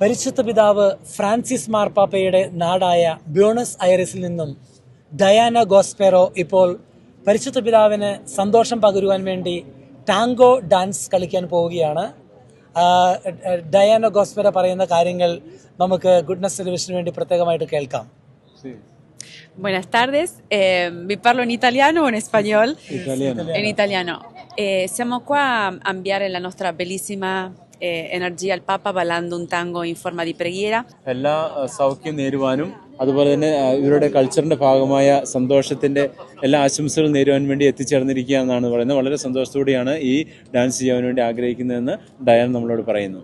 പരിശുദ്ധ പിതാവ് ഫ്രാൻസിസ് മാർപ്പാപ്പയുടെ നാടായ ബ്യൂണസ് ഐറിസിൽ നിന്നും ഡയാന ഗോസ്പെറോ ഇപ്പോൾ പരിശുദ്ധ പിതാവിന് സന്തോഷം പകരുവാൻ വേണ്ടി ടാങ്കോ ഡാൻസ് കളിക്കാൻ പോവുകയാണ് ഡയാന ഗോസ്പെറോ പറയുന്ന കാര്യങ്ങൾ നമുക്ക് ഗുഡ്നസ് ടെലിവിഷന് വേണ്ടി പ്രത്യേകമായിട്ട് കേൾക്കാം Buenas tardes, eh, vi parlo in italiano o in español? Italiano. In italiano. Eh, siamo qua a inviare la nostra bellissima eh, energia al Papa ballando un tango in forma di preghiera. എല്ലാ അഹ്, സൗഖ്യം നേരുവാനും അതുപോലെ തന്നെ ഇവരുടെ കൾച്ചറിന്റെ ഭാഗമായ സന്തോഷത്തിന്റെ എല്ലാ ആശംസകളും നേരുവാൻ വേണ്ടി എത്തിച്ചേർന്നിരിക്കുക എന്നാണ് പറയുന്നത് വളരെ സന്തോഷത്തോടെയാണ് ഈ ഡാൻസ് ചെയ്യാൻ വേണ്ടി ആഗ്രഹിക്കുന്നതെന്ന് ഡയൻ നമ്മളോട് പറയുന്നു